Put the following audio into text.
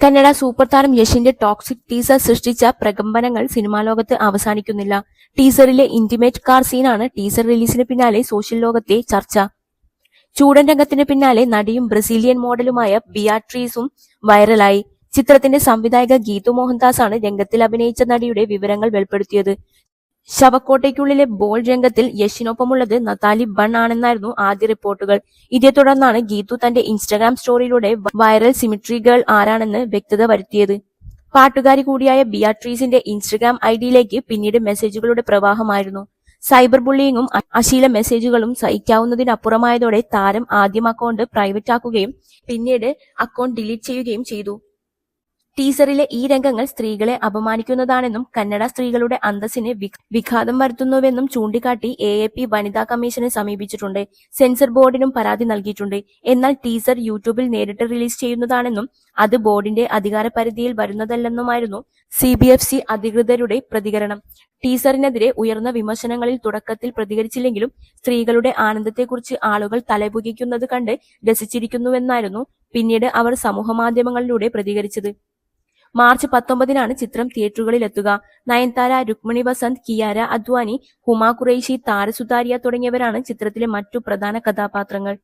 Kannada super താരം യഷിന്റെ toxic teaser സൃഷ്ടിച്ച പ്രകമ്പനങ്ങൾ cinema ലോകത്ത് അവസാനിക്കുന്നില്ല. ടീസറിലെ ഇന്റിമേറ്റ് കാർ സീനാണ് ടീസർ റിലീസിന് പിന്നാലെ സോഷ്യൽ ലോകത്തെ ചർച്ച. ചൂടൻ രംഗത്തിന് പിന്നാലെ നടിയും ബ്രസീലിയൻ മോഡലുമായ ബിയാട്രീസും വൈറലായി. ചിത്രത്തിന്റെ സംവിധായക ഗീതു മോഹൻദാസ് ആണ് രംഗത്തിൽ അഭിനയിച്ച നടിയുടെ വിവരങ്ങൾ വെളിപ്പെടുത്തിയത്. ശവക്കോട്ടയ്ക്കുള്ളിലെ ബോൾ രംഗത്തിൽ യശിനൊപ്പമുള്ളത് നതാലി ബൺ ആണെന്നായിരുന്നു ആദ്യ റിപ്പോർട്ടുകൾ. ഇതേ തുടർന്നാണ് ഗീതു തന്റെ ഇൻസ്റ്റാഗ്രാം സ്റ്റോറിയിലൂടെ വൈറൽ സിമിട്രി ഗേൾ ആരാണെന്ന് വ്യക്തത വരുത്തിയത്. പാട്ടുകാരി കൂടിയായ ബിയാട്രീസിന്റെ ഇൻസ്റ്റഗ്രാം ഐഡിയിലേക്ക് പിന്നീട് മെസ്സേജുകളുടെ പ്രവാഹമായിരുന്നു. സൈബർ ബുള്ളിയിങ്ങും അശീല മെസ്സേജുകളും സഹിക്കാവുന്നതിനപ്പുറമായതോടെ താരം ആദ്യം അക്കൗണ്ട് പ്രൈവറ്റ് ആക്കുകയും പിന്നീട് അക്കൗണ്ട് ഡിലീറ്റ് ചെയ്യുകയും ചെയ്തു. ടീസറിലെ ഈ രംഗങ്ങൾ സ്ത്രീകളെ അപമാനിക്കുന്നതാണെന്നും കന്നഡ സ്ത്രീകളുടെ അന്തസ്സിന് വിഘാതം വരുത്തുന്നുവെന്നും ചൂണ്ടിക്കാട്ടി എ എ പി വനിതാ കമ്മീഷനെ സമീപിച്ചിട്ടുണ്ട്. സെൻസർ ബോർഡിനും പരാതി നൽകിയിട്ടുണ്ട്. എന്നാൽ ടീസർ യൂട്യൂബിൽ നേരിട്ട് റിലീസ് ചെയ്യുന്നതാണെന്നും അത് ബോർഡിന്റെ അധികാര പരിധിയിൽ വരുന്നതല്ലെന്നുമായിരുന്നു സി ബി എഫ് സി അധികൃതരുടെ പ്രതികരണം. ടീസറിനെതിരെ ഉയർന്ന വിമർശനങ്ങളിൽ തുടക്കത്തിൽ പ്രതികരിച്ചില്ലെങ്കിലും സ്ത്രീകളുടെ ആനന്ദത്തെക്കുറിച്ച് ആളുകൾ തലപുകിക്കുന്നത് കണ്ട് രസിച്ചിരിക്കുന്നുവെന്നായിരുന്നു പിന്നീട് അവർ സമൂഹമാധ്യമങ്ങളിലൂടെ പ്രതികരിച്ചത്. മാർച്ച് പത്തൊമ്പതിനാണ് ചിത്രം തിയേറ്ററുകളിലെത്തുക. നയൻതാര രുക്മിണി വസന്ത് കിയാര അദ്വാനി ഹുമാ ഖുറൈഷി താരസുതാരിയ തുടങ്ങിയവരാണ് ചിത്രത്തിലെ മറ്റു പ്രധാന കഥാപാത്രങ്ങൾ.